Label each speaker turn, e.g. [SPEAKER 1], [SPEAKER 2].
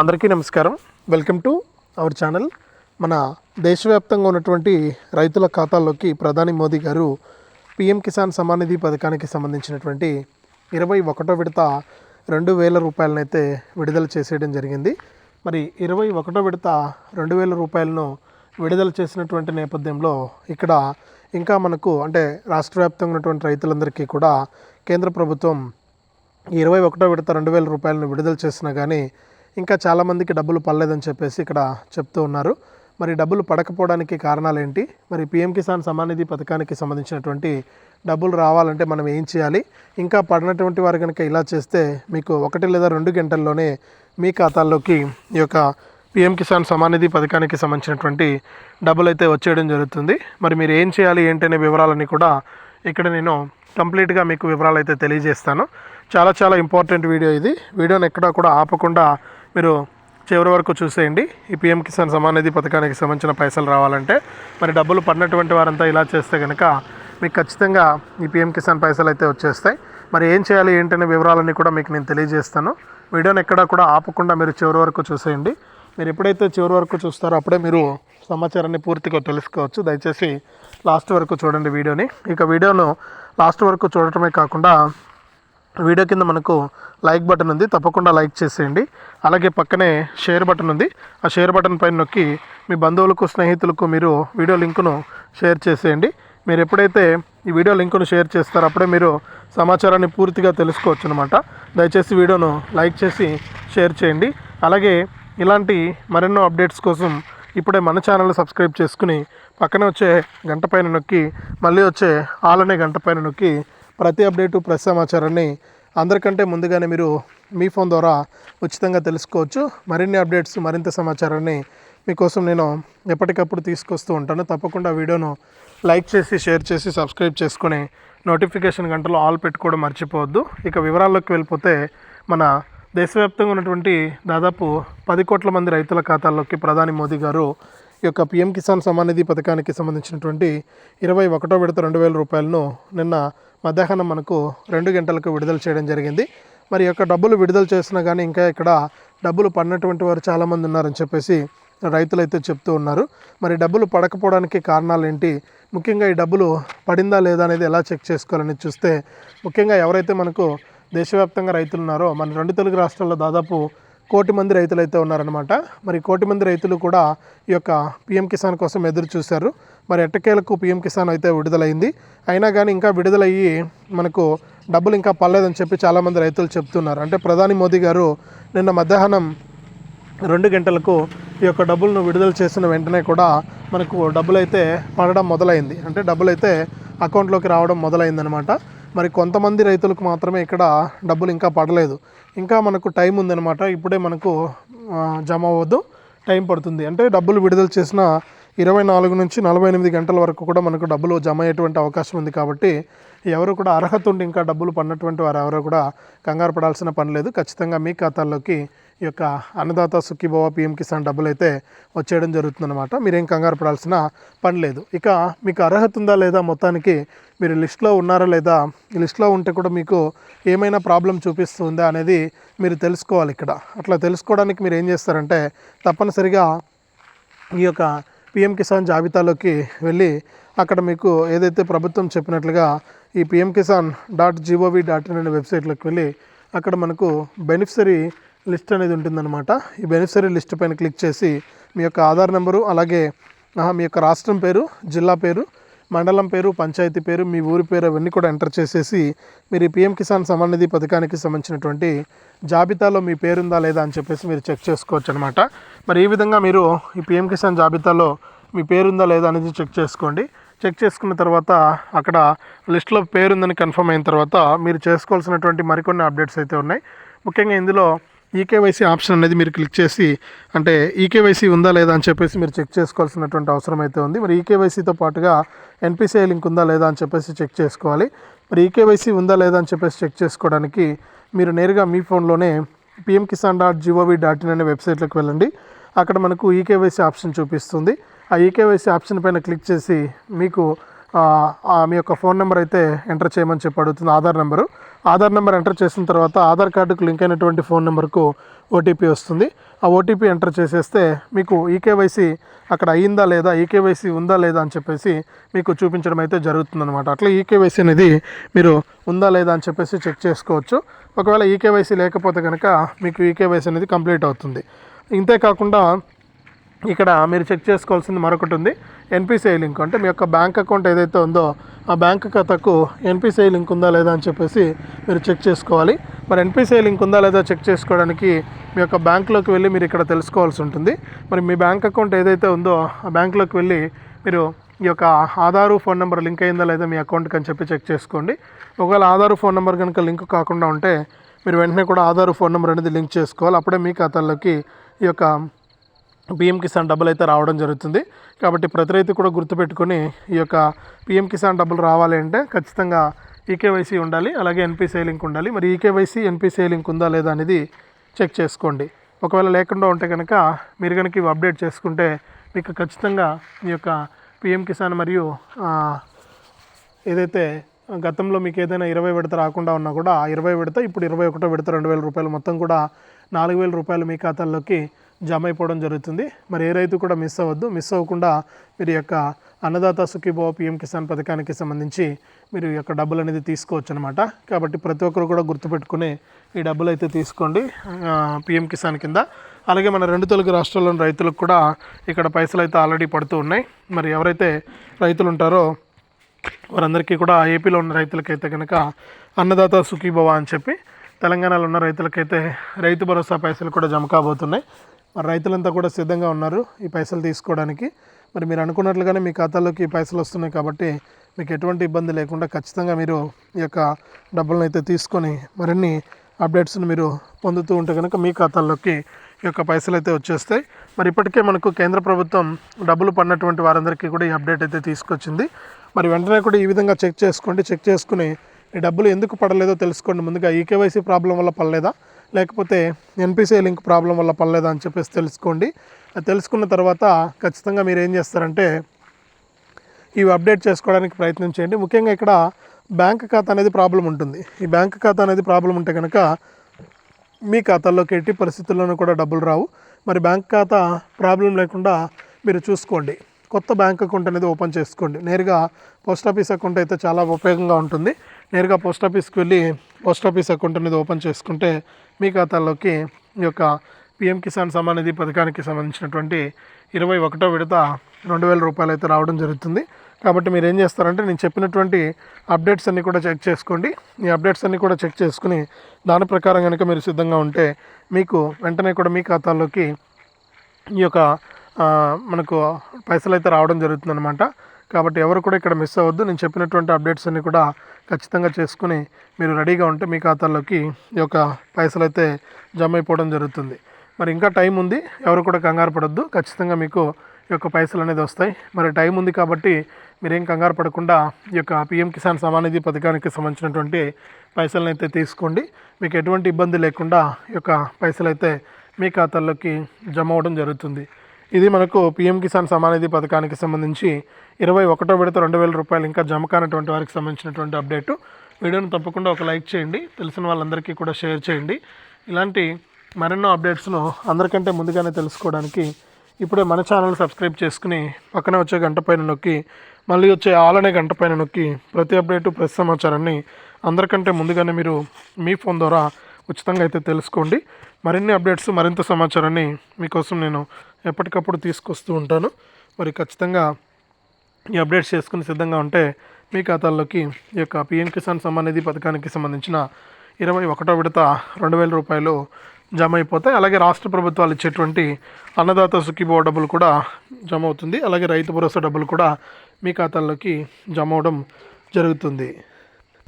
[SPEAKER 1] అందరికీ నమస్కారం. Welcome to our channel మన దేశవ్యాప్తంగా ఉన్నటువంటి రైతుల ఖాతాల్లోకి ప్రధాని మోదీ గారు పిఎం కిసాన్ సమాన్ నిధి పథకానికి సంబంధించినటువంటి ఇరవై ఒకటో విడత రెండు వేల రూపాయలనైతే విడుదల చేసేయడం జరిగింది. మరి ఇరవై ఒకటో విడత రెండు వేల రూపాయలను విడుదల చేసినటువంటి నేపథ్యంలో ఇక్కడ ఇంకా మనకు అంటే రాష్ట్ర వ్యాప్తంగా ఉన్నటువంటి రైతులందరికీ కూడా కేంద్ర ప్రభుత్వం ఇరవై ఒకటో విడత రెండు వేల రూపాయలను విడుదల చేసినా కానీ ఇంకా చాలామందికి డబ్బులు పడలేదని చెప్పేసి ఇక్కడ చెప్తూ ఉన్నారు. మరి డబ్బులు పడకపోవడానికి కారణాలు ఏంటి మరి పిఎం కిసాన్ సమానిధి పథకానికి సంబంధించినటువంటి డబ్బులు రావాలంటే మనం ఏం చేయాలి? ఇంకా పడినటువంటి వారు కనుక ఇలా చేస్తే మీకు ఒకటి లేదా రెండు గంటల్లోనే మీ ఖాతాల్లోకి ఈ యొక్క పిఎం కిసాన్ సమానిధి పథకానికి సంబంధించినటువంటి డబ్బులు అయితే వచ్చేయడం జరుగుతుంది. మరి మీరు ఏం చేయాలి? ఏంటనే వివరాలన్నీ కూడా ఇక్కడ నేను కంప్లీట్గా మీకు వివరాలు అయితే తెలియజేస్తాను. చాలా చాలా ఇంపార్టెంట్ వీడియో ఇది. వీడియోని ఎక్కడా కూడా ఆపకుండా మీరు చివరి వరకు చూసేయండి. ఈ పిఎం కిసాన్ సమాన్ నిధి పథకానికి సంబంధించిన పైసలు రావాలంటే మరి డబ్బులు పడినటువంటి వారంతా ఇలా చేస్తే కనుక మీకు ఖచ్చితంగా ఈ పిఎం కిసాన్ పైసలు అయితే వచ్చేస్తాయి. మరి ఏం చేయాలి ఏంటనే వివరాలన్నీ కూడా మీకు నేను తెలియజేస్తాను. వీడియోని ఎక్కడా కూడా ఆపకుండా మీరు చివరి వరకు చూసేయండి. మీరు ఎప్పుడైతే చివరి వరకు చూస్తారో అప్పుడే మీరు సమాచారాన్ని పూర్తిగా తెలుసుకోవచ్చు. దయచేసి లాస్ట్ వరకు చూడండి వీడియోని. ఇక వీడియోను లాస్ట్ వరకు చూడటమే కాకుండా వీడియో కింద మనకు లైక్ బటన్ ఉంది తప్పకుండా లైక్ చేసేయండి. అలాగే పక్కనే షేర్ బటన్ ఉంది. ఆ షేర్ బటన్ పైన నొక్కి మీ బంధువులకు స్నేహితులకు మీరు వీడియో లింకును షేర్ చేసేయండి. మీరు ఎప్పుడైతే ఈ వీడియో లింకును షేర్ చేస్తారో అప్పుడే మీరు సమాచారాన్ని పూర్తిగా తెలుసుకోవచ్చు అనమాట దయచేసి వీడియోను లైక్ చేసి షేర్ చేయండి. అలాగే ఇలాంటి మరెన్నో అప్డేట్స్ కోసం ఇప్పుడే మన ఛానల్ సబ్స్క్రైబ్ చేసుకుని పక్కనే వచ్చే గంట పైన నొక్కి మళ్ళీ వచ్చే ఆల్ అనే గంట పైన నొక్కి ప్రతి అప్డేటు ప్రతి సమాచారాన్ని అందరికంటే ముందుగానే మీరు మీ ఫోన్ ద్వారా ఉచితంగా తెలుసుకోవచ్చు. మరిన్ని అప్డేట్స్ మరింత సమాచారాన్ని మీకోసం నేను ఎప్పటికప్పుడు తీసుకొస్తూ ఉంటాను. తప్పకుండా వీడియోను లైక్ చేసి షేర్ చేసి సబ్స్క్రైబ్ చేసుకుని నోటిఫికేషన్ గంటలో ఆల్ పెట్టుకోవడం మర్చిపోవద్దు. ఇక వివరాల్లోకి వెళ్ళిపోతే మన దేశవ్యాప్తంగా ఉన్నటువంటి దాదాపు పది కోట్ల మంది రైతుల ఖాతాల్లోకి ప్రధాని మోదీ గారు ఈ యొక్క పిఎం కిసాన్ సమ్మాన్ నిధి పథకానికి సంబంధించినటువంటి ఇరవై ఒకటో విడత రెండు వేల రూపాయలను నిన్న మధ్యాహ్నం మనకు రెండు గంటలకు విడుదల చేయడం జరిగింది. మరి యొక్క డబ్బులు విడుదల చేసినా కానీ ఇంకా ఇక్కడ డబ్బులు పడినటువంటి వారు చాలామంది ఉన్నారని చెప్పేసి రైతులు అయితే చెప్తూ ఉన్నారు. మరి డబ్బులు పడకపోవడానికి కారణాలు ఏంటి ముఖ్యంగా ఈ డబ్బులు పడిందా లేదా అనేది ఎలా చెక్ చేసుకోవాలని చూస్తే ముఖ్యంగా ఎవరైతే మనకు దేశవ్యాప్తంగా రైతులు ఉన్నారో మన రెండు తెలుగు రాష్ట్రాల్లో దాదాపు కోటి మంది రైతులు అయితే ఉన్నారనమాట మరి కోటి మంది రైతులు కూడా ఈ యొక్క పిఎం కిసాన్ కోసం ఎదురు చూశారు. మరి ఎట్టకేలకు పిఎం కిసాన్ అయితే విడుదలైంది. అయినా కానీ ఇంకా విడుదలయ్యి మనకు డబ్బులు ఇంకా పర్లేదని చెప్పి చాలామంది రైతులు చెప్తున్నారు. అంటే ప్రధాని మోదీ గారు నిన్న మధ్యాహ్నం రెండు గంటలకు ఈ యొక్క డబ్బులను విడుదల చేసిన వెంటనే కూడా మనకు డబ్బులు అయితే పడడం మొదలైంది. అంటే డబ్బులు అయితే అకౌంట్లోకి రావడం మొదలైందనమాట మరి కొంతమంది రైతులకు మాత్రమే ఇక్కడ డబ్బులు ఇంకా పడలేదు. ఇంకా మనకు టైం ఉందన్నమాట. ఇప్పుడే మనకు జమ అవ్వద్దు టైం పడుతుంది. అంటే డబ్బులు విడుదల చేసిన ఇరవై నాలుగు నుంచి నలభై ఎనిమిది గంటల వరకు కూడా మనకు డబ్బులు జమ అయ్యేటువంటి అవకాశం ఉంది కాబట్టి ఎవరు కూడా అర్హత ఉండి ఇంకా డబ్బులు పడినటువంటి వారు ఎవరు కూడా కంగారు పడాల్సిన పని లేదు. ఖచ్చితంగా మీ ఖాతాల్లోకి ఈ యొక్క అన్నదాత సుఖీభవ పిఎం కిసాన్ డబ్బులు అయితే వచ్చేయడం జరుగుతుందన్నమాట. మీరేం కంగారు పడాల్సిన పని లేదు. ఇక మీకు అర్హత ఉందా లేదా మొత్తానికి మీరు లిస్ట్లో ఉన్నారా లేదా? లిస్ట్లో ఉంటే కూడా మీకు ఏమైనా ప్రాబ్లం చూపిస్తుందా అనేది మీరు తెలుసుకోవాలి ఇక్కడ. అట్లా తెలుసుకోవడానికి మీరు ఏం చేస్తారంటే తప్పనిసరిగా ఈ యొక్క పిఎం కిసాన్ జాబితాలోకి వెళ్ళి అక్కడ మీకు ఏదైతే ప్రభుత్వం చెప్పినట్లుగా ఈ PM Kisan dot gov dot in అనే వెబ్సైట్లోకి వెళ్ళి అక్కడ మనకు బెనిఫిషరీ లిస్ట్ అనేది ఉంటుందన్నమాట. ఈ బెనిఫిషరీ లిస్ట్ పైన క్లిక్ చేసి మీ యొక్క ఆధార్ నెంబరు అలాగే మీ యొక్క రాష్ట్రం పేరు జిల్లా పేరు మండలం పేరు పంచాయతీ పేరు మీ ఊరి పేరు అవన్నీ కూడా ఎంటర్ చేసేసి మీరు ఈ పిఎం కిసాన్ సమాన్ నిధి పథకానికి సంబంధించినటువంటి జాబితాలో మీ పేరుందా లేదా అని చెప్పేసి మీరు చెక్ చేసుకోవచ్చు అనమాట మరి ఈ విధంగా మీరు ఈ పిఎం కిసాన్ జాబితాలో మీ పేరుందా లేదా అనేది చెక్ చేసుకోండి. చెక్ చేసుకున్న తర్వాత అక్కడ లిస్ట్లో పేరుందని కన్ఫర్మ్ అయిన తర్వాత మీరు చేసుకోవాల్సినటువంటి మరికొన్ని అప్డేట్స్ అయితే ఉన్నాయి. ముఖ్యంగా ఇందులో ఈకేవైసీ ఆప్షన్ అనేది మీరు క్లిక్ చేసి అంటే ఈకేవైసీ ఉందా లేదా అని చెప్పేసి మీరు చెక్ చేసుకోవాల్సినటువంటి అవసరం అయితే ఉంది. మరి ఈకేవైసీతో పాటుగా ఎన్పిసిఐ లింక్ ఉందా లేదా అని చెప్పేసి చెక్ చేసుకోవాలి. మరి ఈకేవైసీ ఉందా లేదా అని చెప్పేసి చెక్ చేసుకోవడానికి మీరు నేరుగా మీ ఫోన్లోనే PM Kisan dot gov dot in అనే వెబ్సైట్లోకి వెళ్ళండి. అక్కడ మనకు ఈకేవైసీ ఆప్షన్ చూపిస్తుంది. ఆ ఈకేవైసీ ఆప్షన్ పైన క్లిక్ చేసి మీకు ఆ, మీ యొక్క ఫోన్ నెంబర్ అయితే ఎంటర్ చేయమని చెప్పి అడుగుతుంది Aadhaar number. Aadhaar number enter చేసిన తర్వాత ఆధార్ కార్డుకు లింక్ అయినటువంటి ఫోన్ నెంబర్కు ఓటీపీ వస్తుంది. ఆ ఓటీపీ ఎంటర్ చేసేస్తే మీకు ఈకేవైసీ అక్కడ అయ్యిందా లేదా ఈకేవైసీ ఉందా లేదా అని చెప్పేసి మీకు చూపించడం అయితే జరుగుతుందనమాట అట్లా ఈకేవైసీ అనేది మీరు ఉందా లేదా అని చెప్పేసి చెక్ చేసుకోవచ్చు. ఒకవేళ ఈకేవైసీ లేకపోతే కనుక మీకు ఈకేవైసీ అనేది కంప్లీట్ అవుతుంది. ఇంతే కాకుండా ఇక్కడ మీరు చెక్ చేసుకోవాల్సింది మరొకటి ఉంది. ఎన్పిసిఐ లింక్ అంటే మీ యొక్క బ్యాంక్ అకౌంట్ ఏదైతే ఉందో ఆ బ్యాంక్ ఖాతాకు ఎన్పిసిఐ లింక్ ఉందా లేదా అని చెప్పేసి మీరు చెక్ చేసుకోవాలి. మరి ఎన్పిసిఐ లింక్ ఉందా లేదా చెక్ చేసుకోవడానికి మీ యొక్క బ్యాంక్లోకి వెళ్ళి మీరు ఇక్కడ తెలుసుకోవాల్సి ఉంటుంది. మరి మీ బ్యాంక్ అకౌంట్ ఏదైతే ఉందో ఆ బ్యాంక్లోకి వెళ్ళి మీరు ఈ యొక్క ఆధారు ఫోన్ నెంబర్ లింక్ అయిందా లేదా మీ అకౌంట్కి అని చెప్పి చెక్ చేసుకోండి. ఒకవేళ ఆధారు ఫోన్ నెంబర్ కనుక లింక్ కాకుండా ఉంటే మీరు వెంటనే కూడా ఆధారు ఫోన్ నెంబర్ అనేది లింక్ చేసుకోవాలి. అప్పుడే మీ ఖాతాల్లోకి ఈ యొక్క పిఎం కిసాన్ డబ్బులు అయితే రావడం జరుగుతుంది. కాబట్టి ప్రతి రైతు కూడా గుర్తుపెట్టుకొని ఈ యొక్క పిఎం కిసాన్ డబ్బులు రావాలి అంటే ఖచ్చితంగా ఈకేవైసీ ఉండాలి అలాగే ఎన్పిసిఐ లింక్ ఉండాలి. మరి ఈకేవైసీ ఎన్పిసిఐ లింక్ ఉందా లేదా అనేది చెక్ చేసుకోండి. ఒకవేళ లేకుండా ఉంటే కనుక మీరు కనుక ఇవి అప్డేట్ చేసుకుంటే మీకు ఖచ్చితంగా ఈ యొక్క పిఎం కిసాన్ మరియు ఏదైతే గతంలో మీకు ఏదైనా ఇరవై విడత రాకుండా ఉన్నా కూడా ఇరవై విడత ఇప్పుడు ఇరవై ఒకటో విడత రెండు వేల రూపాయలు మొత్తం కూడా నాలుగు వేల రూపాయలు మీ ఖాతాల్లోకి జమ అయిపోవడం జరుగుతుంది. మరి ఏ రైతు కూడా మిస్ అవ్వద్దు. మిస్ అవ్వకుండా మీరు యొక్క అన్నదాత సుఖీభావ పిఎం కిసాన్ పథకానికి సంబంధించి మీరు ఈ యొక్క డబ్బులు అనేది తీసుకోవచ్చు అనమాట కాబట్టి ప్రతి ఒక్కరు కూడా గుర్తుపెట్టుకుని ఈ డబ్బులు అయితే తీసుకోండి. పిఎం కిసాన్ కింద. అలాగే మన రెండు తెలుగు రాష్ట్రాల్లోని రైతులకు కూడా ఇక్కడ పైసలు అయితే ఆల్రెడీ పడుతూ ఉన్నాయి. మరి ఎవరైతే రైతులు ఉంటారో వారందరికీ కూడా ఏపీలో ఉన్న రైతులకైతే కనుక అన్నదాత సుఖీభవ అని చెప్పి తెలంగాణలో ఉన్న రైతులకైతే రైతు భరోసా పైసలు కూడా జమ కాబోతున్నాయి. మరి రైతులంతా కూడా సిద్ధంగా ఉన్నారు ఈ పైసలు తీసుకోవడానికి. మరి మీరు అనుకున్నట్లుగానే మీ ఖాతాలోకి ఈ పైసలు వస్తున్నాయి కాబట్టి మీకు ఎటువంటి ఇబ్బంది లేకుండా ఖచ్చితంగా మీరు ఈ యొక్క డబ్బులను అయితే తీసుకొని మరిన్ని అప్డేట్స్ని మీరు పొందుతూ ఉంటే కనుక మీ ఖాతాల్లోకి ఈ యొక్క పైసలు అయితే వచ్చేస్తాయి. మరి ఇప్పటికే మనకు కేంద్ర ప్రభుత్వం డబ్బులు పడినటువంటి వారందరికీ కూడా ఈ అప్డేట్ అయితే తీసుకొచ్చింది. మరి వెంటనే కూడా ఈ విధంగా చెక్ చేసుకోండి. చెక్ చేసుకుని ఈ డబ్బులు ఎందుకు పడలేదో తెలుసుకోండి. ముందుగా ఈకేవైసీ ప్రాబ్లం వల్ల పడలేదా? లేకపోతే ఎన్పిసిఐ లింక్ ప్రాబ్లం వల్ల పర్లేదు అని చెప్పేసి తెలుసుకోండి. అది తెలుసుకున్న తర్వాత ఖచ్చితంగా మీరు ఏం చేస్తారంటే ఇవి అప్డేట్ చేసుకోవడానికి ప్రయత్నం చేయండి. ముఖ్యంగా ఇక్కడ బ్యాంక్ ఖాతా అనేది ప్రాబ్లం ఉంటుంది. ఈ బ్యాంక్ ఖాతా అనేది ప్రాబ్లం ఉంటే కనుక మీ ఖాతాల్లోకి ఎట్టి పరిస్థితుల్లోనూ కూడా డబ్బులు రావు. మరి బ్యాంక్ ఖాతా ప్రాబ్లం లేకుండా మీరు చూసుకోండి. కొత్త బ్యాంక్ అకౌంట్ అనేది ఓపెన్ చేసుకోండి. నేరుగా పోస్ట్ ఆఫీస్ అకౌంట్ అయితే చాలా ఉపయోగంగా ఉంటుంది. నేరుగా పోస్ట్ ఆఫీస్కి వెళ్ళి పోస్ట్ ఆఫీస్ అకౌంట్ అనేది ఓపెన్ చేసుకుంటే మీ ఖాతాలోకి ఈ యొక్క పిఎం కిసాన్ సమ్మాన్ నిధి పథకానికి సంబంధించినటువంటి ఇరవై ఒకటో విడత రెండు వేల రూపాయలు అయితే రావడం జరుగుతుంది. కాబట్టి మీరు ఏం చేస్తారంటే నేను చెప్పినటువంటి అప్డేట్స్ అన్నీ కూడా చెక్ చేసుకోండి. ఈ అప్డేట్స్ అన్నీ కూడా చెక్ చేసుకుని దాని ప్రకారం కనుక మీరు సిద్ధంగా ఉంటే మీకు వెంటనే కూడా మీ ఖాతాల్లోకి ఈ యొక్క మనకు పైసలు అయితే రావడం జరుగుతుందన్నమాట. కాబట్టి ఎవరు కూడా ఇక్కడ మిస్ అవ్వద్దు. నేను చెప్పినటువంటి అప్డేట్స్ అన్నీ కూడా ఖచ్చితంగా చేసుకుని మీరు రెడీగా ఉంటే మీ ఖాతాల్లోకి ఈ యొక్క పైసలు అయితే జమ అయిపోవడం జరుగుతుంది. మరి ఇంకా టైం ఉంది. ఎవరు కూడా కంగారు పడద్దు. ఖచ్చితంగా మీకు ఈ యొక్క పైసలు అనేది వస్తాయి. మరి టైం ఉంది కాబట్టి మీరేం కంగారు పడకుండా ఈ యొక్క పిఎం కిసాన్ సమానిధి పథకానికి సంబంధించినటువంటి పైసలను అయితే తీసుకోండి. మీకు ఎటువంటి ఇబ్బంది లేకుండా ఈ యొక్క పైసలు అయితే మీ ఖాతాల్లోకి జమ అవ్వడం జరుగుతుంది. ఇది మనకు పిఎం కిసాన్ సమానిధి పథకానికి సంబంధించి ఇరవై ఒకటో విడత రెండు వేల రూపాయలు ఇంకా జమ కానటువంటి వారికి సంబంధించినటువంటి అప్డేటు. వీడియోని తప్పకుండా ఒక లైక్ చేయండి తెలిసిన వాళ్ళందరికీ కూడా షేర్ చేయండి. ఇలాంటి మరెన్నో అప్డేట్స్ను అందరికంటే ముందుగానే తెలుసుకోవడానికి ఇప్పుడే మన ఛానల్ సబ్స్క్రైబ్ చేసుకుని పక్కనే వచ్చే గంట పైన నొక్కి మళ్ళీ వచ్చే ఆల్ అనే గంట పైన నొక్కి ప్రతి అప్డేటు ప్రతి సమాచారాన్ని అందరికంటే ముందుగానే మీరు మీ ఫోన్ ద్వారా ఉచితంగా అయితే తెలుసుకోండి. మరిన్ని అప్డేట్స్ మరింత సమాచారాన్ని మీకోసం నేను ఎప్పటికప్పుడు తీసుకొస్తూ ఉంటాను. మరి ఖచ్చితంగా ఈ అప్డేట్స్ చేసుకుని సిద్ధంగా ఉంటే మీ ఖాతాల్లోకి ఈ యొక్క పిఎం కిసాన్ సమ్మాన్ నిధి పథకానికి సంబంధించిన ఇరవై ఒకటో విడత రెండు వేల రూపాయలు జమ అయిపోతాయి. అలాగే రాష్ట్ర ప్రభుత్వాలు ఇచ్చేటువంటి అన్నదాత సుఖీభో డబ్బులు కూడా జమ అవుతుంది. అలాగే రైతు భరోసా డబ్బులు కూడా మీ ఖాతాల్లోకి జమ అవడం జరుగుతుంది.